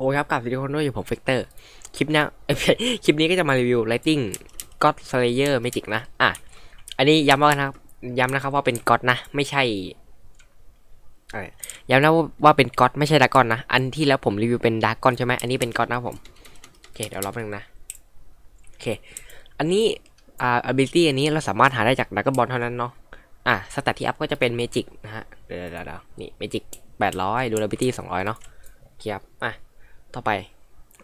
โอ้ครับกับวิดีโอด้วยอยู่ผมเฟกเตอร์ คลิปนี้คลิปนี้ก็จะมารีวิว Lighting God Slayer Magic นะ อะ อันนี้ย้ำว่านะครับย้ำนะครับว่าเป็น God นะ ไม่ใช่ย้ำนะว่าว่าเป็น God ไม่ใช่ดากอนนะ อันที่แล้วผมรีวิวเป็นดากอนใช่ไหมอันนี้เป็น God นะผม โอเค เดี๋ยวรอบนึงนะ โอเค อันนี้ อ่า ability อันนี้เราสามารถหาได้จากดากอนบอลเท่านั้นเนาะ อะ สแตทที่อัพก็จะเป็น Magic นะฮะ เดี๋ยวเดี๋ยวเดี๋ยวนี่ Magic 800 Durability 200เนาะโอเคครับอะ ต่อไป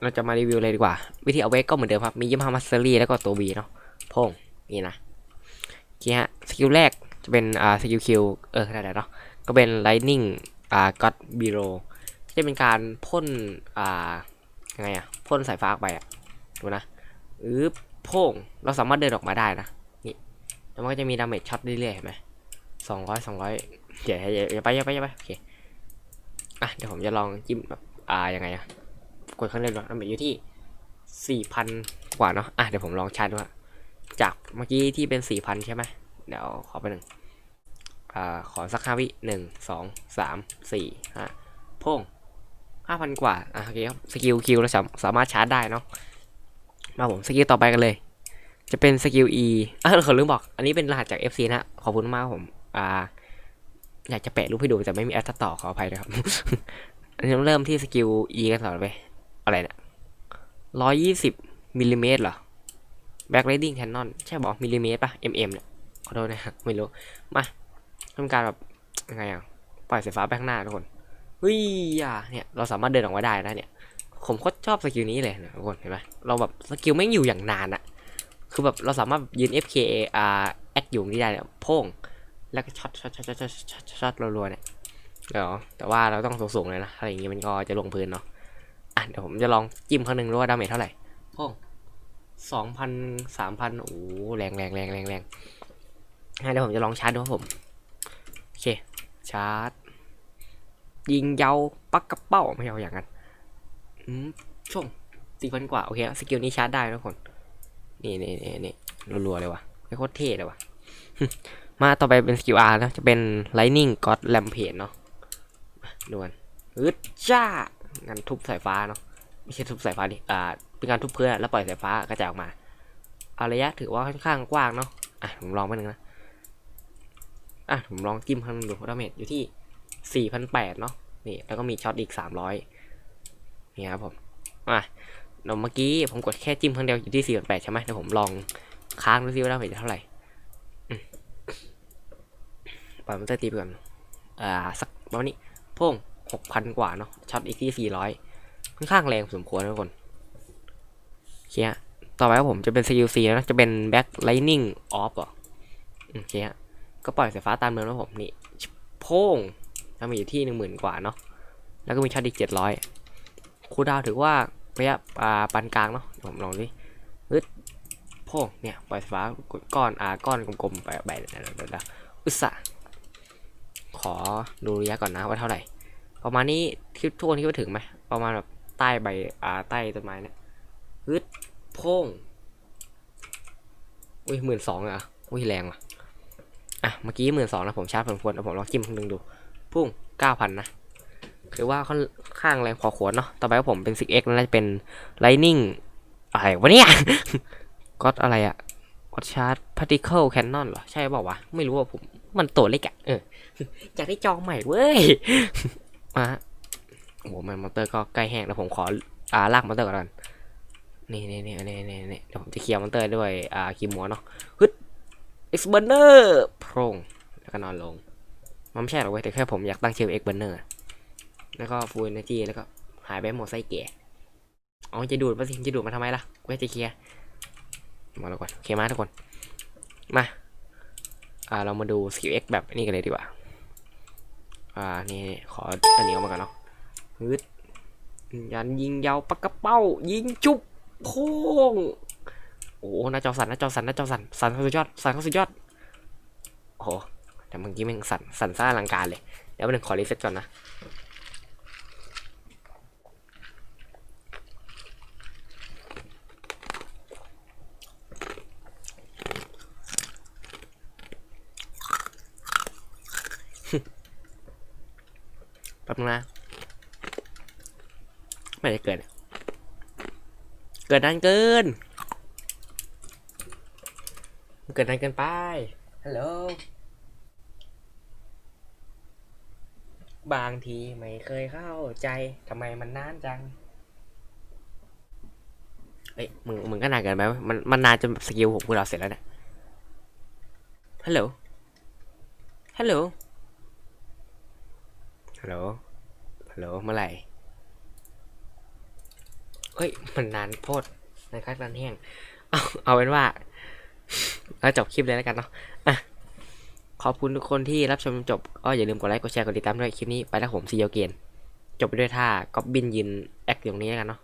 เราจะมารีวิวเลยดีกว่า วิธีเอาเวกก็เหมือนเดิมครับ มียี่ห้อมัสเซอรี่แล้วก็ตัว V เนาะพงนี่นะโอเคฮะสกิลแรกจะเป็นอ่าสกิลคิวเออได้ๆเนาะก็เป็น lightning อ่า god biro จะเป็นการพ่นอ่ายังไงอะพ่นสายฟ้าไปอะดูนะอือพงเราสามารถเดินออกมาได้นะนี่แล้วมันก็จะมีดาเมจช็อตเรื่อยๆเห็นไหมสองร้อยสองร้อยอย่าอย่าอย่าไปอย่าไปอย่าไปโอเคอะเดี๋ยวผมจะลองจิ้มแบบอ่ายังไงอะ กดครั้งเดียวดาเมจอยู่ที่ 4,000 กว่าเนาะอะเดี๋ยวผมลองชาร์จดูจากเมื่อกี้ที่เป็น 4,000 ใช่ไหมเดี๋ยวขอไปหนึ่งอ่าขอสักห้าวิหนึ่งสองสามสี่ห้าโพ่งห้าพันกว่าอะโอเคครับสกิลคิวเราสามสามารถชาร์จได้เนาะมาผมสกิลต่อไปกันเลย จะเป็นสกิล E อะขอลืมบอก อันนี้เป็นรหัสจาก FC นะขอบคุณมากผมอ่าอยากจะแปะรูปให้ดูแต่ไม่มีแอดต่อขออภัยนะครับอันนี้เริ่มที่สกิล E กันต่อไป อะไรเนี่ยร้อยยี่สิบมิลลิเมตรเหรอแบ็คไ d ดิ้งแคนนอนใช่บอกมิลลิเมตรป่ะ mm เนี่ยขอโทษนะไม่รู้ มาทำการแบบยังไงอะปล่อยสายฟ้าไปข้างหน้าทุกคนเฮ้ยอะเนี่ยเราสามารถเดินออกมาได้นะเนี่ยผมโคตรชอบสกิลนี้เลยนะทุกคนเห็นไหมเราแบบสกิลไม่งอยู่อย่างนานอะคือแบบเราสามารถยืน FK อ่าแอคอยู่ที่ได้เนี่ยโพ่งแล้วก็ช็อตช็อตช็อตช็อตช็อตช็อตรัวๆเนี่ยเดี๋ยวแต่ว่าเราต้องสูงๆเลยนะถ้าอย่างงี้มันก็จะลงพื้นเนาะ อะเดี๋ยวผมจะลองจิ้มครั้งหนึ่งรู้ว่าดาเมจเท่าไหร่พ่องสองพันสามพันโอ้แรงแรงแรงแรงแรงเดี๋ยวผมจะลองชาร์จดูครับผม โอเค ชาร์จ ยิงเยาวปักกระเป้าไม่เอาอย่างนั้นอืมช่วงสี่พันกว่า โอเคสกิลนี้ชาร์จได้ทุกคน นี่นี่นี่นี่รัวๆ เลยว่ะโคตรเท่เลยว่ะ มาต่อไปเป็นสกิล R นะ จะเป็น Lightning God Rampage เนาะดูกันอึดจ้า งานทุบสายฟ้าเนาะไม่ใช่ทุบสายฟ้าดิอ่าเป็นการทุบเพื่อแล้วปล่อยสายฟ้ากระจายออกมาเอาระยะถือว่าค่อนข้างกว้างเนาะอะผมลองไปหนึ่งนะอะผมลองจิ้มครั้งหนึ่งดูดาเมจอยู่ที่สี่พันแปดเนาะนี่แล้วก็มีช็อตอีกสามร้อยนี่ครับผมมาเดี๋ยวเมื่อกี้ผมกดแค่จิ้มครั้งเดียวอยู่ที่สี่พันแปดใช่ไหมเดี๋ยวผมลองค้างดูซิว่าดาเมจเท่าไหร่ปล่อยมันจะตีไปก่อนอ่าสักประมาณนี้โพ่ง หกพันกว่าเนาะช็อตอีกที่สี่ร้อยค่อนข้างแรงสมควรนะทุกคนเคฮะต่อไปผมจะเป็น CUC แล้วนะจะเป็น Back Lightning Off ออืมโอเคฮะก็ปล่อยสายฟ้าตามเดิมนะผมนี่โพ่งทำมาอยู่ที่หนึ่งหมื่นกว่าเนาะแล้วก็มีช็อตอีกเจ็ดร้อยคูดาวถือว่าระยะอ่าปานกลางเนาะผมลองดิอึดโพ่งเนี่ยปล่อยสายฟ้าก้อนอ่าก้อนกลมๆไปแบบเดี๋ยวเดี๋ยวเดี๋ยวอุตส่าห์ขอดูระยะก่อนนะว่าเท่าไหร่ ประมาณนี้คิดทุกคนคิดว่าถึงไหมประมาณแบบใต้ใบอ่าใต้ต้นไม้เนี่ยฮึดโพ่งอุ้ยหมื่นสองอะอุ้ยแรงว่ะอะเมื่อกี้หมื่นสองนะผมชาร์จผมควรเอาผมลองจิ้มครั้งหนึงดูพุ่งเก้าพันนะคือว่าค่อนข้างแรงพอควรเนาะต่อไปว่าผมเป็น 6x แล้วน่าจะเป็น lightning อะไรวะเนี่ยก็อะไรอะก็ชาร์จ particle cannon เหรอ ใช่เปล่าวะไม่รู้ว่าผม มันตัวเล็กอะเอออยากได้จองใหม่เว้ย มาฮะโอ้โหมันมอเตอร์ก็ใกล้แห้งแล้วผมขออ่าลากมอเตอร์ก่อนนี่นี่นี่นี่นี่นี่เดี๋ยวผมจะเคลียร์มอเตอร์ด้วยอ่าคีย์มัวเนาะฮึดเอ็กซ์เบอร์เนอร์โพรงแล้วก็นอนลง มันไม่ใช่หรอกเว้ยแต่แค่ผมอยากตั้งชื่อเอ็กซ์เบอร์เนอร์แล้วก็ฟูลเอเนจีแล้วก็หายไปหมดไส้แก่อ๋อจะดูดมาสิจะดูดมาทำไมล่ะเว้ยจะเคลียร์มาแล้วก่อนโอเคมาทุกคนมาอ่าเรามาดูสกิลเอ็กแบบนี้กันเลยดีกว่า อ่า นี่ ขออันนี้ออกมาก่อนเนาะฮึดยันยิงยาวปักกระเป้า ยิงจุบโพ่งโอ้หน้าจอสั่นหน้าจอสั่นหน้าจอสั่นสั่นเขาสุดยอดสั่นเขาสุดยอดโอ้โหแต่เมื่อกี้มันสั่นสั่นซ่าลังการเลยเดี๋ยวมันขอรีเซ็ตก่อนนะ แป๊บนึงนะไไม่ได้เกิน เกิดนานเกิน เกิดนานเกินไป ฮัลโหล บางทีไม่เคยเข้าใจทำไมมันนานจัง เอ้ยมึงมึงก็นานเกินไปเว้ยมันมันนานจนแบบสกิลผมพวกเราเสร็จแล้วเนี่ย ฮัลโหล ฮัลโหล ฮัลโหลฮัลโหลเมื่อไหร่เฮ้ย มันนานโพดนานคับนานแห้ง เอาเอาเป็นว่าเราจบคลิปเลยแล้วกันเนาะอะขอบคุณทุกคนที่รับชมจบก็อย่าลืมกดไลค์ กดแชร์ กดติดตามด้วยคลิปนี้ไปแล้วผมซีโยเกนจบไปด้วยท่าก๊อบบินยืนแอคอยู่ตรงนี้แล้วกันเนาะ